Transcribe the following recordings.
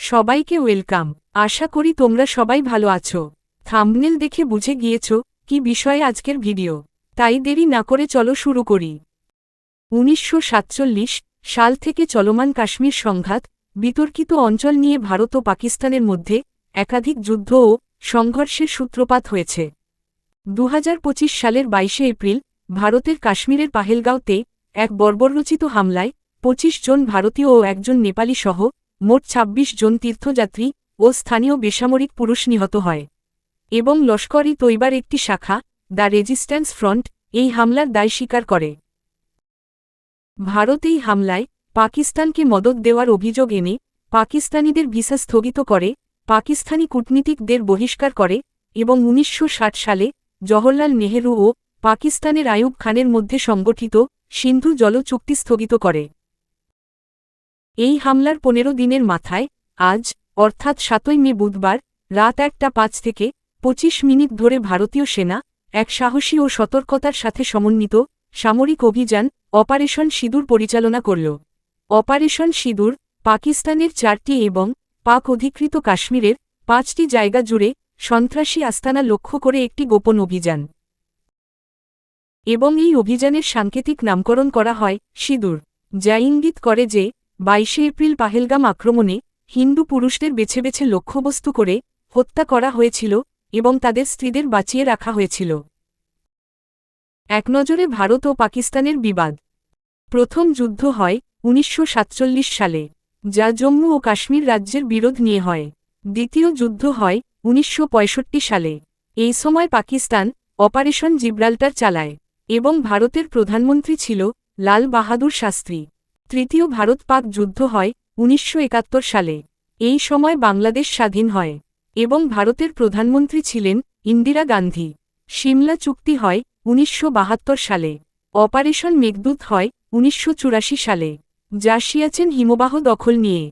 সবাইকে ওয়েলকাম। আশা করি তোমরা সবাই ভালো আছো। থাম্বনেল দেখে বুঝে গিয়েছ কি বিষয়ে আজকের ভিডিও। তাই দেরি না করে চলো শুরু করি। উনিশশো সাতচল্লিশ সাল থেকে চলমান কাশ্মীর সংঘাত, বিতর্কিত অঞ্চল নিয়ে ভারত ও পাকিস্তানের মধ্যে একাধিক যুদ্ধ ও সংঘর্ষের সূত্রপাত হয়েছে। দু হাজার পঁচিশ সালের বাইশে এপ্রিল ভারতের কাশ্মীরের পাহেলগাঁওতে এক বর্বররচিত হামলায় ২৫ জন ভারতীয় ও একজন নেপালি সহ মোট ২৬ জন তীর্থযাত্রী ও স্থানীয় বেসামরিক পুরুষ নিহত হয়। এবং লস্কর ই তৈবার একটি শাখা, দ্য রেজিস্ট্যান্স ফ্রন্ট, এই হামলার দায় স্বীকার করে। ভারত এই হামলায় পাকিস্তানকে মদত দেওয়ার অভিযোগ এনে পাকিস্তানিদের ভিসা স্থগিত করে, পাকিস্তানি কূটনীতিকদের বহিষ্কার করে এবং উনিশশো ষাট সালে জওহরলাল নেহেরু ও পাকিস্তানের আয়ুব খানের মধ্যে সংগঠিত সিন্ধু জল চুক্তি স্থগিত করে। এই হামলার পনেরো দিনের মাথায়, আজ, অর্থাৎ সাতই মে বুধবার, রাত একটা পাঁচ থেকে ২৫ মিনিট ধরে ভারতীয় সেনা, এক সাহসী ও সতর্কতার সাথে সমন্বিত, সামরিক অভিযান, অপারেশন সিঁদুর পরিচালনা করল। অপারেশন সিঁদুর, পাকিস্তানের চারটি এবং পাক অধিকৃত কাশ্মীরের পাঁচটি জায়গা জুড়ে সন্ত্রাসী আস্তানা লক্ষ্য করে একটি গোপন অভিযান। এবং এই অভিযানের সাংকেতিক নামকরণ করা হয় সিঁদুর, যা ইঙ্গিত করে যে বাইশে এপ্রিল পাহেলগাম আক্রমণে হিন্দু পুরুষদের বেছে বেছে লক্ষ্যবস্তু করে হত্যা করা হয়েছিল এবং তাদের স্ত্রীদের বাঁচিয়ে রাখা হয়েছিল। এক নজরে ভারত ও পাকিস্তানের বিবাদ। প্রথম যুদ্ধ হয় উনিশশো সাতচল্লিশ সালে, যা জম্মু ও কাশ্মীর রাজ্যের বিরোধ নিয়ে হয়। দ্বিতীয় যুদ্ধ হয় উনিশশো পঁয়ষট্টি সালে। এই সময় পাকিস্তান অপারেশন জিব্রাল্টার চালায় এবং ভারতের প্রধানমন্ত্রী ছিল লাল বাহাদুর শাস্ত্রী। তৃতীয় ভারত পাক যুদ্ধ হয় উনিশশো একাত্তর সালে। এই সময় বাংলাদেশ স্বাধীন হয় এবং ভারতের প্রধানমন্ত্রী ছিলেন ইন্দিরা গান্ধী। সিমলা চুক্তি হয় উনিশশো বাহাত্তর সালে। অপারেশন মেঘদূত হয় উনিশশো চুরাশি সালে। যা হিমবাহ দখল নিয়ে।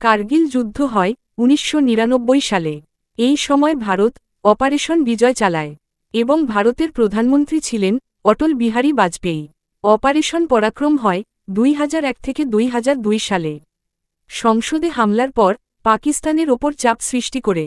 কার্গিল যুদ্ধ হয় উনিশশো নিরানব্বই সালে। এই সময় ভারত অপারেশন বিজয় চালায় এবং ভারতের প্রধানমন্ত্রী ছিলেন অটল বিহারী বাজপেয়ী। অপারেশন পরাক্রম হয় দুই হাজার এক থেকে দুই হাজার দুই সালে। সংসদে হামলার পর পাকিস্তানের ওপর চাপ সৃষ্টি করে।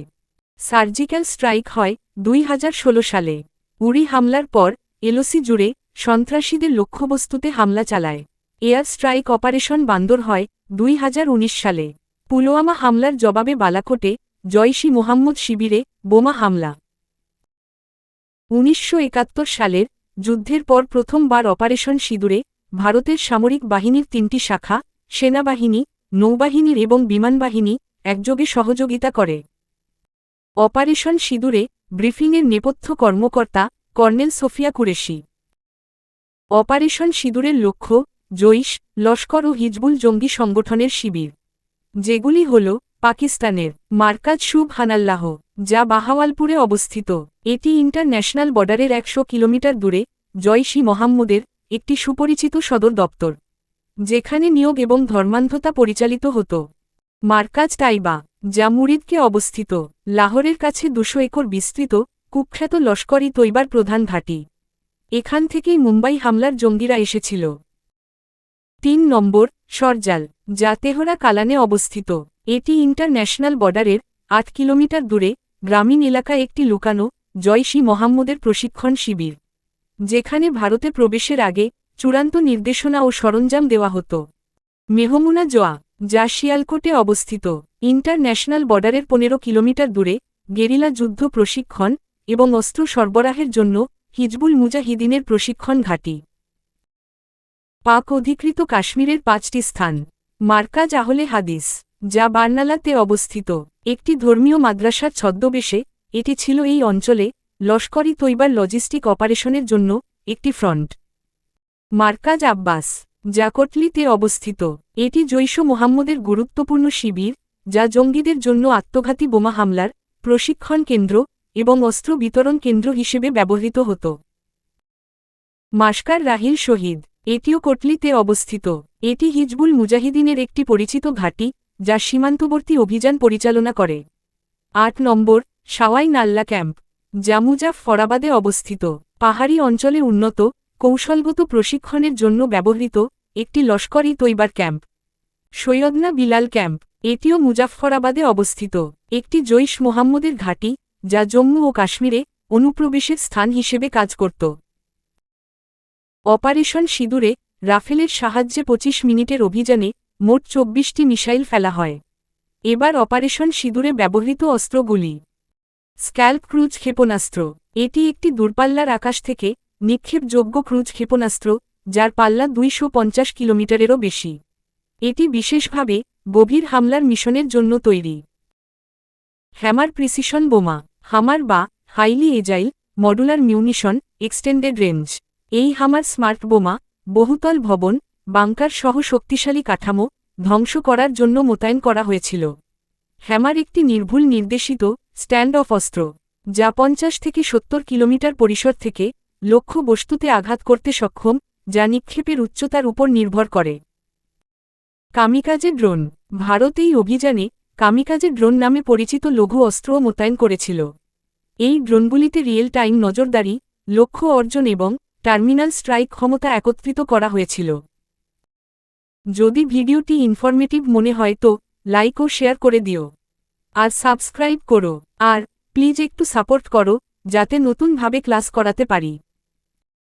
সার্জিক্যাল স্ট্রাইক হয় দুই হাজার ষোলো সালে। উড়ি হামলার পর এলওসি জুড়ে সন্ত্রাসীদের লক্ষ্যবস্তুতে হামলা চালায়। এয়ার স্ট্রাইক অপারেশন বান্দর হয় দুই হাজার উনিশ সালে। পুলওয়ামা হামলার জবাবে বালাকোটে জয়সি মোহাম্মদ শিবিরে বোমা হামলা। উনিশশো একাত্তর সালের যুদ্ধের পর প্রথমবার অপারেশন সিঁদুরে ভারতের সামরিক বাহিনীর তিনটি শাখা, সেনাবাহিনী, নৌবাহিনীর এবং বিমানবাহিনী একযোগে সহযোগিতা করে। অপারেশন সিঁদুরে ব্রিফিংয়ের নেপথ্য কর্মকর্তা কর্নেল সোফিয়া কুরেশি। অপারেশন সিঁদুরের লক্ষ্য, জৈশ, লস্কর ও হিজবুল জঙ্গি সংগঠনের শিবির। যেগুলি হল পাকিস্তানের মার্কাজ শুভ হানাল্লাহ, যা বাহাওয়ালপুরে অবস্থিত। এটি ইন্টারন্যাশনাল বর্ডারের একশো কিলোমিটার দূরে জয়সী মোহাম্মদের একটি সুপরিচিত সদর দপ্তর, যেখানে নিয়োগ এবং ধর্মান্ধতা পরিচালিত হতো। মার্কাজ টাইবা, যা মুরিদকে অবস্থিত, লাহোরের কাছে দুশো একর বিস্তৃত, কুখ্যাত লস্করি তৈবার প্রধান ঘাঁটি। এখান থেকেই মুম্বাই হামলার জঙ্গিরা এসেছিল। তিন নম্বর, সরজাল, যা তেহরা কালানে অবস্থিত। এটি ইন্টারন্যাশনাল বর্ডারের আট কিলোমিটার দূরে, গ্রামীণ এলাকায় একটি লুকানো, জয়সী মোহাম্মদের প্রশিক্ষণ শিবির। যেখানে ভারতে প্রবেশের আগে চূড়ান্ত নির্দেশনা ও সরঞ্জাম দেওয়া হতো। মেহমুনা জোয়া, যা শিয়ালকোটে অবস্থিত, ইন্টারন্যাশনাল বর্ডারের পনেরো কিলোমিটার দূরে, গেরিলা যুদ্ধ প্রশিক্ষণ এবং অস্ত্র সরবরাহের জন্য হিজবুল মুজাহিদিনের প্রশিক্ষণ ঘাঁটি। পাক অধিকৃত কাশ্মীরের পাঁচটি স্থান। মার্কাজ আহলে হাদিস, যা বার্নালাতে অবস্থিত, একটি ধর্মীয় মাদ্রাসার ছদ্মবেশে, এটি ছিল এই অঞ্চলে লস্করি তৈবার লজিস্টিক অপারেশনের জন্য একটি ফ্রন্ট। মার্কাজ আব্বাস যা কটলিতে অবস্থিত। এটি জৈশ মোহাম্মদের গুরুত্বপূর্ণ শিবির, যা জঙ্গিদের জন্য আত্মঘাতী বোমা হামলার প্রশিক্ষণ কেন্দ্র এবং অস্ত্র বিতরণ কেন্দ্র হিসেবে ব্যবহৃত হতো। মাস্কার রাহিল শহীদ, এটিও কটলিতে অবস্থিত। এটি হিজবুল মুজাহিদিনের একটি পরিচিত ঘাঁটি, যা সীমান্তবর্তী অভিযান পরিচালনা করে। আট নম্বর সাওয়াই নাল্লা ক্যাম্প। জামুজাফ ফরাবাদে অবস্থিত। পাহাড়ি অঞ্চলে উন্নত, কৌশলগত প্রশিক্ষণের জন্য ব্যবহৃত একটি লস্করি তৈবার ক্যাম্প। সৈয়দনা বিলাল ক্যাম্প, এটিও মুজাফফরাবাদে অবস্থিত। একটি জৈশ মোহাম্মদের ঘাঁটি, যা জম্মু ও কাশ্মীরে অনুপ্রবেশের স্থান হিসেবে কাজ করত। অপারেশন সিঁদুরে রাফেলের সাহায্যে ২৫ মিনিটের অভিযানে মোট চব্বিশটি মিসাইল ফেলা হয়। এবার অপারেশন সিঁদুরে ব্যবহৃত অস্ত্রগুলি স্ক্যাল্প ক্রুজ ক্ষেপণাস্ত্র। এটি একটি দূরপাল্লার আকাশ থেকে নিক্ষেপযোগ্য ক্রুজ ক্ষেপণাস্ত্র, যার পাল্লা দুইশো পঞ্চাশ কিলোমিটারেরও বেশি। এটি বিশেষভাবে গভীর হামলার মিশনের জন্য তৈরি। হ্যামার প্রিসিশন বোমা। হামার বা highly agile modular munition extended range. এই হামার স্মার্ট বোমা বহুতল ভবন, বাংকার সহ শক্তিশালী কাঠামো ধ্বংস করার জন্য মোতায়েন করা হয়েছিল। হ্যামার একটি নির্ভুল নির্দেশিত স্ট্যান্ড অফ অস্ত্র, যা পঞ্চাশ থেকে সত্তর কিলোমিটার পরিসর থেকে লক্ষ্য বস্তুতে আঘাত করতে সক্ষম, যা নিক্ষেপের উচ্চতার উপর নির্ভর করে। কামিকাজে ড্রোন, ভারত এই অভিযানে কামিকাজে ড্রোন নামে পরিচিত লঘু অস্ত্রও মোতায়েন করেছিল। এই ড্রোনগুলিতে রিয়েল টাইম নজরদারি, লক্ষ্য অর্জন এবং টার্মিনাল স্ট্রাইক ক্ষমতা একত্রিত করা হয়েছিল। যদি ভিডিওটি ইনফরমেটিভ মনে হয় তো লাইক ও শেয়ার করে দিও। আর সাবস্ক্রাইব করো। আর প্লিজ একটু সাপোর্ট করো যাতে নতুনভাবে ক্লাস করাতে পারি।